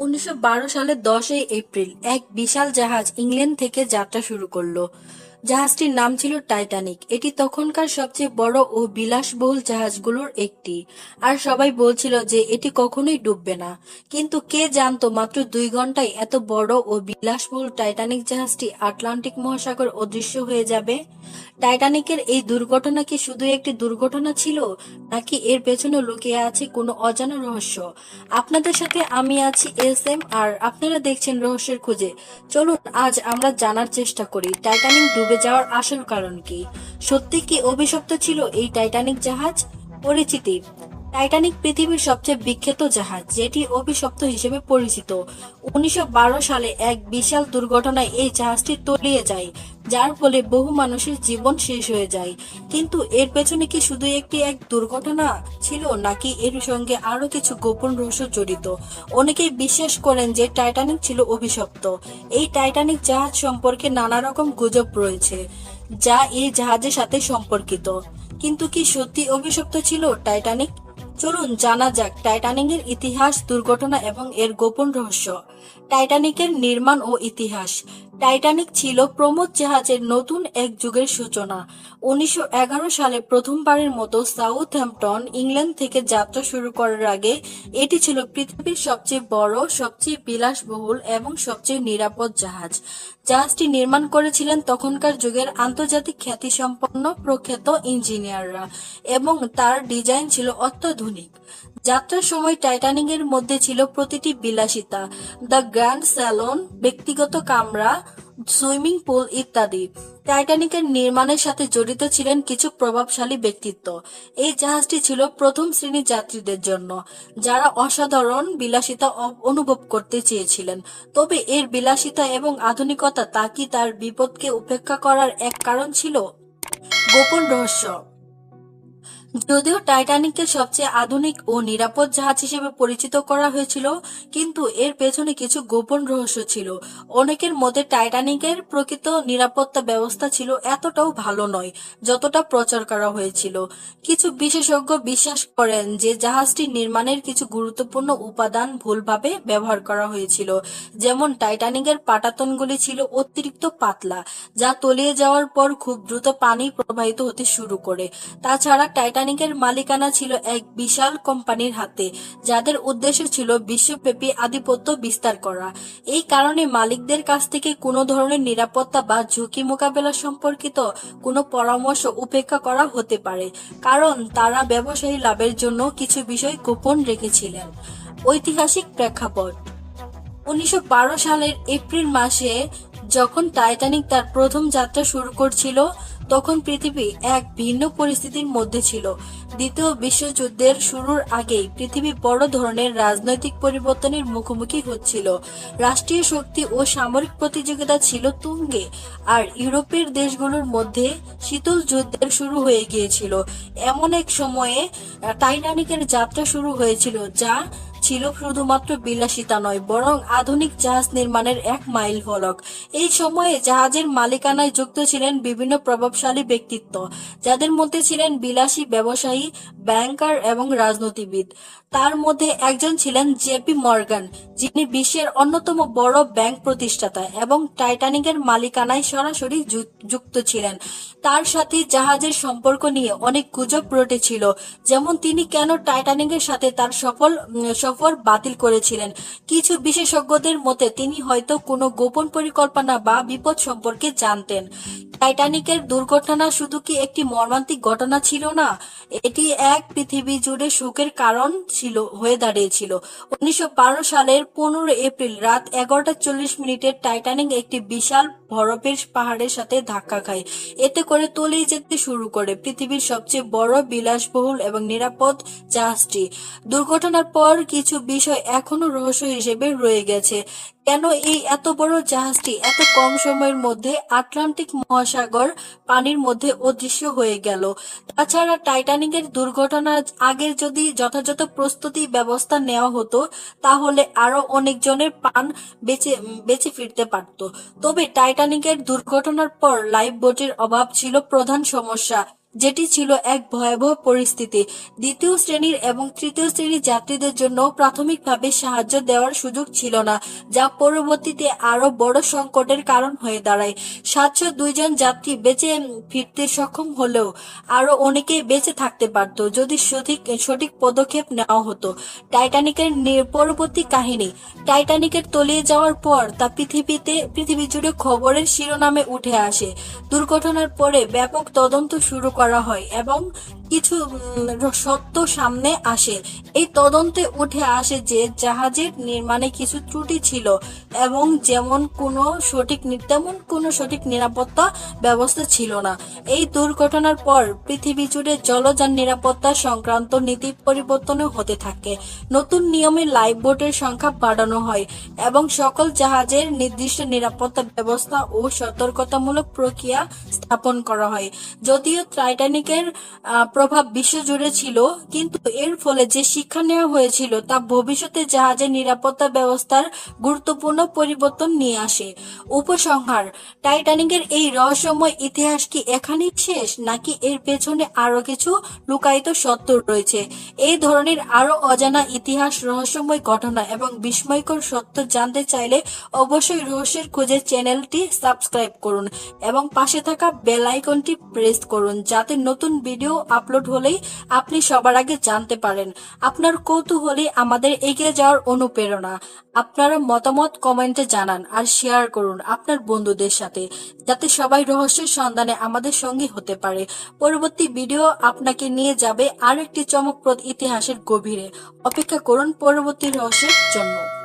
উনিশশো বারো সালের দশই এপ্রিল এক বিশাল জাহাজ ইংল্যান্ড থেকে যাত্রা শুরু করল। জাহাজটির নাম ছিল টাইটানিক। এটি তখনকার সবচেয়ে বড় ও বিলাসবহুল জাহাজগুলোর একটি। আর সবাই বলছিল যে এটি কখনোই ডুববে না। কিন্তু কে জানতো মাত্র দুই ঘন্টায় এত বড় ও বিলাসবহুল টাইটানিক জাহাজটি আটলান্টিক মহাসাগর অদৃশ্য হয়ে যাবে? টাইটানিকের এই দুর্ঘটনা কি শুধু একটি দুর্ঘটনা ছিল, নাকি এর পেছনে লুকিয়ে আছে কোনো অজানা রহস্য? আপনাদের সাথে আমি আছি এস এম আর আপনারা দেখছেন রহস্যের খুঁজে। চলুন, আজ আমরা জানার চেষ্টা করি, টাইটানিক ডুবে যাওয়ার আসল কারণ কি? সত্যি কি অভিশপ্ত ছিল এই টাইটানিক জাহাজ? পরিচিতি। টাইটানিক পৃথিবীর সবচেয়ে বিখ্যাত জাহাজ, যেটি অভিশপ্ত হিসেবে পরিচিত। উনিশশো বারো সালে এক বিশাল দুর্ঘটনায় এই জাহাজটি তলিয়ে যায়। যার ফলে বহু মানুষের জীবন শেষ হয়ে যায়। কিন্তু এর পেছনে কি শুধু একটি এক দুর্ঘটনা ছিল, নাকি এর সঙ্গে আরও কিছু গোপন রহস্য জড়িত? অনেকেই বিশ্বাস করেন যে টাইটানিক ছিল অভিশপ্ত। এই টাইটানিক জাহাজ সম্পর্কে নানা রকম গুজব রয়েছে, যা এই জাহাজের সাথে সম্পর্কিত। কিন্তু কি সত্যি অভিশপ্ত ছিল টাইটানিক চলুন জানা যাক টাইটানিকের ইতিহাস, দুর্ঘটনা এবং এর গোপন রহস্য। টাইটানিকের নির্মাণ ও ইতিহাস। টাইটানিক ছিল প্রমোদ জাহাজের নতুন এক যুগের সূচনা। উনিশশো সালে প্রথমবারের মতো সাউথ হ্যাম্পটন ইংল্যান্ড থেকে যাত্রা শুরু করার আগে এটি ছিল পৃথিবীর সবচেয়ে বড়, সবচেয়ে বিলাসবহুল এবং সবচেয়ে নিরাপদ জাহাজ। জাহাজটি নির্মাণ করেছিলেন তখনকার যুগের আন্তর্জাতিক খ্যাতিসম্পন্ন প্রখ্যাত ইঞ্জিনিয়াররা এবং তার ডিজাইন ছিল অত্যাধুনিক। যাত্রার সময় টাইটানিকের মধ্যে ছিল প্রতিটি বিলাসিতা, দ্য গ্র্যান্ড স্যালন, ব্যক্তিগত কামরা, সুইমিং পুল ইত্যাদি। টাইটানিকের নির্মাণের সাথে জড়িত ছিলেন কিছু প্রভাবশালী ব্যক্তিত্ব। এই জাহাজটি ছিল প্রথম শ্রেণির যাত্রীদের জন্য, যারা অসাধারণ বিলাসিতা অনুভব করতে চেয়েছিলেন। তবে এর বিলাসিতা এবং আধুনিকতা তা কি তার বিপদকে উপেক্ষা করার এক কারণ ছিল? গোপন রহস্য। যদিও টাইটানিককে সবচেয়ে আধুনিক ও নিরাপদ জাহাজ হিসেবে পরিচিত করা হয়েছিল, কিন্তু এর পেছনে কিছু গোপন রহস্য ছিল। অনেকের মধ্যে টাইটানিকের প্রকৃত নিরাপত্তা ব্যবস্থা ছিল এতটাও ভালো নয়, যতটা প্রচার করা হয়েছিল। কিছু বিশেষজ্ঞ বিশ্বাস করেন যে জাহাজটি নির্মাণের কিছু গুরুত্বপূর্ণ উপাদান ভুলভাবে ব্যবহার করা হয়েছিল, যেমন টাইটানিকের পাটাতনগুলি ছিল অতিরিক্ত পাতলা, যা তলিয়ে যাওয়ার পর খুব দ্রুত পানি প্রবাহিত হতে শুরু করে। তাছাড়া টাইটানিকের মালিকানা ছিল এক বিশাল কোম্পানির হাতে, যাদের উদ্দেশ্য ছিল বিশ্বব্যাপী আধিপত্য বিস্তার করা। এই কারণে মালিকদের কাছ থেকে কোনো ধরনের নিরাপত্তা বা ঝুঁকি মোকাবেলা সম্পর্কিত কোনো পরামর্শ উপেক্ষা করা হতে পারে, কারণ তারা ব্যবসায়ী লাভের জন্য কিছু বিষয় গোপন রেখেছিলেন। ঐতিহাসিক প্রেক্ষাপট। উনিশশো বারো সালের এপ্রিল মাসে যখন টাইটানিক তার প্রথম যাত্রা শুরু করছিল তখন পৃথিবী এক ভিন্ন পরিস্থিতির মধ্যে ছিল। দ্বিতীয় বিশ্বযুদ্ধের শুরুর আগেই পৃথিবী বড় ধরনের রাজনৈতিক পরিবর্তনের মুখোমুখি হচ্ছিল। রাষ্ট্রীয় শক্তি ও সামরিক প্রতিযোগিতা ছিল তুঙ্গে, আর ইউরোপের দেশগুলোর মধ্যে শীতল যুদ্ধের শুরু হয়ে গিয়েছিল। এমন এক সময়ে টাইটানিকের যাত্রা শুরু হয়েছিল, যা ছিল শুধুমাত্র বিলাসিতা নয় বরং আধুনিক জাহাজ নির্মাণের এক মাইল ফলক এই সময়ে জাহাজের মালিকানায় যুক্ত ছিলেন বিভিন্ন প্রভাবশালী ব্যক্তিত্ব যাদের মধ্যে ছিলেন বিলাসী ব্যবসায়ী ব্যাংকার এবং রাজনীতিবিদ। তার মধ্যে একজন ছিলেন জেপি মর্গান যিনি বিশ্বের অন্যতম বড় ব্যাংক প্রতিষ্ঠাতা এবং টাইটানিকের মালিকানায় সরাসরি যুক্ত ছিলেন। তার সাথে জাহাজের সম্পর্ক নিয়ে অনেক গুজব রটেছিল যেমন তিনি কেন টাইটানিকের সাথে তার সফল উম, সফর বাতিল করেছিলেন। কিছু বিশেষজ্ঞদের মতে, তিনি হয়তো কোনো গোপন পরিকল্পনা বা বিপদ সম্পর্কে জানতেন। টাইটানিকের দুর্ঘটনা শুধু কি একটি মর্মান্তিক ঘটনা ছিল না? এটি এক পৃথিবী জুড়ে শোকের কারণ ছিল, হয়ে দাঁড়িয়েছিল। উনিশশো সালের পনেরো এপ্রিল রাত এগারোটা চল্লিশ মিনিটের টাইটানিক একটি বিশাল বরফের পাহাড়ের সাথে ধাক্কা খায়। এতে করে তলিয়ে যেতে শুরু করে পৃথিবীর সবচেয়ে বড়, বিলাসবহুল এবং নিরাপদ জাহাজটি। দুর্ঘটনার পর কিছু বিষয় এখনও রহস্য হিসেবে রয়ে গেছে। কেন এই এত বড় জাহাজটি এত কম সময়ের মধ্যে আটলান্টিক মহাসাগর পানির মধ্যে অদৃশ্য হয়ে গেল? তাছাড়া টাইটানিকের দুর্ঘটনার আগে যদি যথাযথ প্রস্তুতি ব্যবস্থা নেওয়া হতো, তাহলে আরও অনেকজনের প্রাণ বেঁচে বেঁচে ফিরতে পারত। তবে টাইটানিকের দুর্ঘটনার পর লাইফ বোটের অভাব ছিল প্রধান সমস্যা। যেটি ছিল এক ভয়াবহ পরিস্থিতি। দ্বিতীয় শ্রেণির এবং তৃতীয় শ্রেণির যাত্রীদের জন্য প্রাথমিকভাবে সাহায্য দেওয়ার সুযোগ ছিল না, যা পরবর্তীতে আরও বড় সংকটের কারণ হয়ে দাঁড়ায়। সাতশো দুইজন যাত্রী বেঁচে ফিরতে সক্ষম হলেও আরও অনেকেই বেঁচে থাকতে পারত যদি সঠিক সঠিক পদক্ষেপ নেওয়া হতো। টাইটানিকের পরবর্তী কাহিনী, টাইটানিকের তলিয়ে যাওয়ার পর তা পৃথিবীতে, পৃথিবী জুড়ে খবরের শিরোনামে উঠে আসে। দুর্ঘটনার পরে ব্যাপক তদন্ত শুরু করা হয় এবং কিছু সত্য সামনে আসে। এই তদন্তে উঠে আসে যে জাহাজের নির্মাণে কিছু ত্রুটি ছিল এবং যেমন কোনো সঠিক তেমন কোনো সঠিক নিরাপত্তা ব্যবস্থা ছিল না। এই দুর্ঘটনার পর পৃথিবী জুড়ে জলযান নিরাপত্তা সংক্রান্ত নীতি পরিবর্তনও হতে থাকে। নতুন নিয়মে লাইফ বোটের সংখ্যা বাড়ানো হয় এবং সকল জাহাজের নির্দিষ্ট নিরাপত্তা ব্যবস্থা ও সতর্কতামূলক প্রক্রিয়া স্থাপন করা হয়। যদিও টাইটানিকের প্রভাব বিশ্বজুড়ে ছিল, কিন্তু এর ফলে যে শিক্ষা নেওয়া হয়েছিল তা ভবিষ্যতে জাহাজের নিরাপত্তা ব্যবস্থার গুরুত্বপূর্ণ পরিবর্তন নিয়ে আসে। উপসংহার, টাইটানিকের এই রহস্যময় ইতিহাস কি এখানেই শেষ, নাকি এর পেছনে আরও কিছু লুকায়িত সত্য রয়েছে? এই ধরনের আরও অজানা ইতিহাস রহস্যময় ঘটনা এবং বিস্ময়কর সত্য জানতে চাইলে অবশ্যই রহস্যের খোঁজে চ্যানেলটি সাবস্ক্রাইব করুন এবং পাশে থাকা বেল আইকনটি প্রেস করুন, যাতে নতুন ভিডিও আপলোড হলেই আপনি সবার আগে জানতে পারেন। আপনার কৌতূহলী আমাদের এগিয়ে যাওয়ার অনুপ্রেরণা। আপনারা মতামত কমেন্টে জানান আর শেয়ার করুন আপনার বন্ধুদের সাথে, যাতে সবাই রহস্যের সন্ধানে আমাদের সঙ্গে হতে পারে। পরবর্তী ভিডিও আপনাকে নিয়ে যাবে আর একটি চমকপ্রদ ইতিহাসের গভীরে। অপেক্ষা করুন পরবর্তী রহস্যের জন্য।